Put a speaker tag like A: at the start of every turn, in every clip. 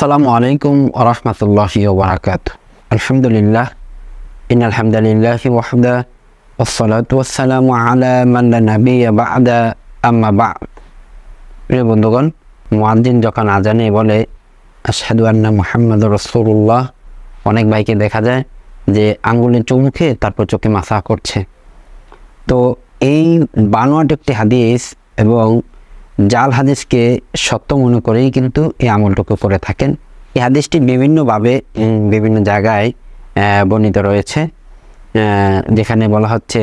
A: আসসালামু আলাইকুম আরহামতুল্লাহি ওবরাকাত আলহামদুলিল্লাহ ইন আলহামদুলিল্লাহি ওয়াহদা ওসলাত ওসালামু আলা মাল্লা নবী বাদা, আম্মা বা প্রিয় বন্ধুগণ মুয়াদ্দিন যখন আজানে বলে আসাদু আন্না মোহাম্মদ রসুল্লাহ অনেক ভাইকে দেখা যায় যে আঙ্গুলে চুমুখে তারপর চোখে মাসা করছে। তো এই বানোয়াট একটি হাদিস এবং জাল হাদিসকে সত্য মনে করেই কিন্তু এই আমলটুকু করে থাকেন। এই হাদিসটি বিভিন্নভাবে বিভিন্ন জায়গায় বর্ণিত রয়েছে। যেখানে বলা হচ্ছে,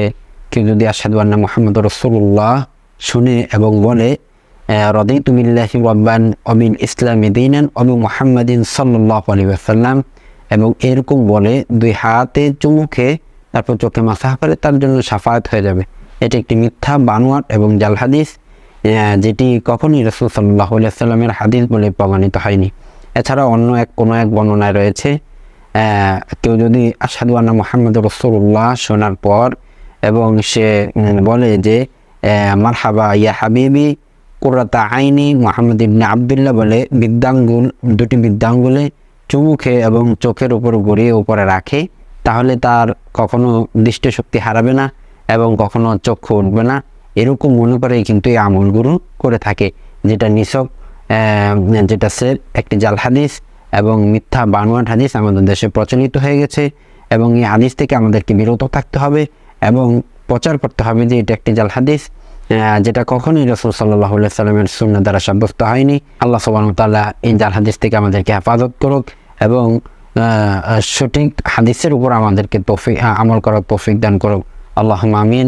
A: কেউ যদি আসাদু আন্না মোহাম্মদ রসুল্লাহ শুনে এবং বলে রদি তুমিল্লাহি রব্বান অমিন ইসলামী দিনান অবি মোহাম্মদিন সাল্লাহ আলী আসাল্লাম এবং এরকম বলে, দুই হাতে চুমুখে তারপর চোখে মাথা করে তার জন্য সাফায়াত হয়ে যাবে। এটি একটি মিথ্যা বানোয়াট এবং জাল হাদিস। যেটি কখনই রসুল সাল্লাহ সাল্লামের হাদিস বলে প্রমাণিত হয়নি। এছাড়া অন্য এক, কোনো এক বর্ণনায় রয়েছে কেউ যদি আসাদু আন্না মোহাম্মদ রসুল্লাহ শোনার পর এবং সে বলে যে মার হাবা ইয়া হাবিবি কুরাতা আইনি মোহাম্মদ ইবনে আবদুল্লাহ বলে বিদ্যাঙ্গুল, দুটি বিদ্যাঙ্গুলে চুমুখে এবং চোখের উপর গড়িয়ে উপরে রাখে, তাহলে তার কখনো দৃষ্টিশক্তি হারাবে না এবং কখনো চক্ষু উঠবে না। এরকম মনে করেই কিন্তু এই আমলগুলো করে থাকে। যেটা নিছক যেটা সে একটি জাল হাদিস এবং মিথ্যা বানোয়াট হাদিস আমাদের দেশে প্রচলিত হয়ে গেছে এবং এই হাদিস থেকে আমাদেরকে বিরত থাকতে হবে এবং প্রচার করতে হবে যে এটা একটি জাল হাদিস যেটা কখনোই রসুল সাল্লাহ সাল্লামের শূন্য দ্বারা সাব্যস্ত হয়নি। আল্লাহ তাল্লাহ এই জাল হাদিস থেকে আমাদেরকে হেফাজত করুক এবং সঠিক হাদিসের উপর আমাদেরকে তৌফিক আমল করার তৌফিক দান করুক। আল্লাহ আমিন।